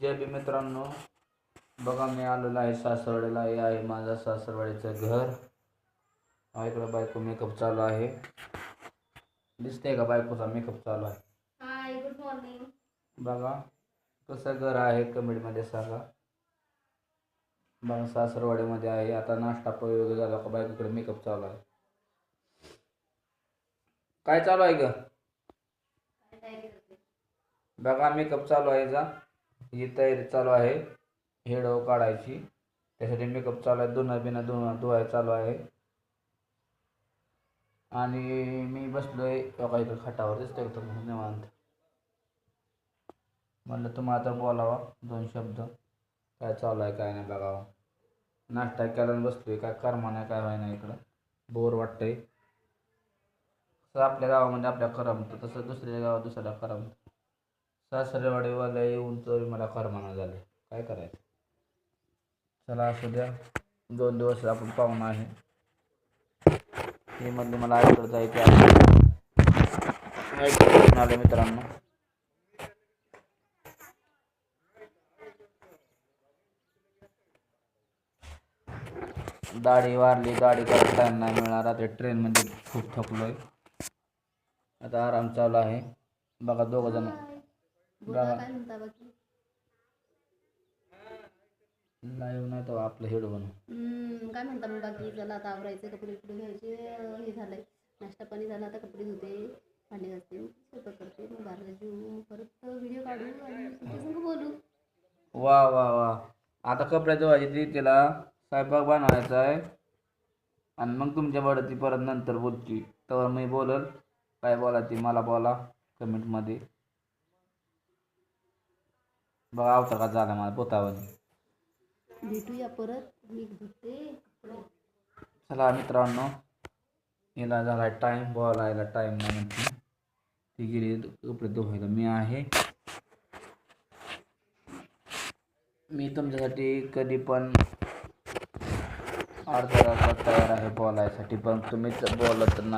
जय बी मित्रांनो. बघा मी आलेलो आहे सासरवाडीला. हे आहे माझा सासरवाडीचं घर. हा इकडं बायको मेकअप चालू आहे. दिसतंय का बायकोचा मेकअप चालू आहे? हाय गुड मॉर्निंग बघा कसं घर आहे कमेडीमध्ये सांगा. बघा सासरवाडीमध्ये आहे. आता नाश्ता वगैरे झाला का बायकोकडे मेकअप चालू आहे. काय चालू आहे ग? बघा मेकअप चालू आहे जा. ही तयारी चालू आहे. हेड काढायची. त्यासाठी मेकअप चालू आहे. धुणं बिणं धुणं धुवाय चालू आहे. आणि मी बसलोय बघा इकडे खाटावर दिसतोय का निवांत? म्हणलं तुम्हाला आता बोलावा. दोन शब्द. काय चालू आहे काय नाही बघावा. नाश्ता केला आणि आहे काय कर्मा नाही काय व्हाय नाही इकडं. बोर वाटतंय. आपल्या गावामध्ये आपल्या करमतं. तसं दुसऱ्या गावात दुसऱ्या करमतं. सासरेवाडीवाल्या येऊन तरी मला करमाना झाले काय करायचं? चला असू द्या. दोन दिवस आपण पाहुणं आहे. हे म्हणले मला आईकडे जायचं आहे. आले मित्रांनो. दाढी वारली दाढी करता टाईम नाही मिळणार रात्री ट्रेनमध्ये खूप थकलोय. आता आराम चालू आहे. बघा दोघं जण. बोला बघा. काय म्हणता बाकी? लाईव्ह नाही तर आपलं हेड बनव हम्म, काय म्हणता मग बाकी? चला आता आवरायचे कपडे कपडे घ्यायचे अं, हे झालंय. नाश्ता पाणी झाला आता कपडे धुते भांडे घासते स्वयंपाक करते मग बाहेर जेऊ परत व्हिडिओ काढू आणि बोलू. वा वा वा. आता कपडे धुवायची ती तिला स्वयंपाक बनवायचा आहे. आणि मग तुमच्या बरं ती परत नंतर बोलती. तेव्हा मी बोलल काय बोला ती मला बोला कमेंटमध्ये बघा आवता का झाला मला पोतावणी भेटूया परत. मी धुते कपडे. चला मित्रांनो हिला झाला टाईम बोलायला टाईम नाही ती गेली कपडे धुवायला. मी आहे. मी तुमच्यासाठी कधी पण अर्धा तासात तयार आहे बोलायसाठी पण तुम्हीच बोलत नाही.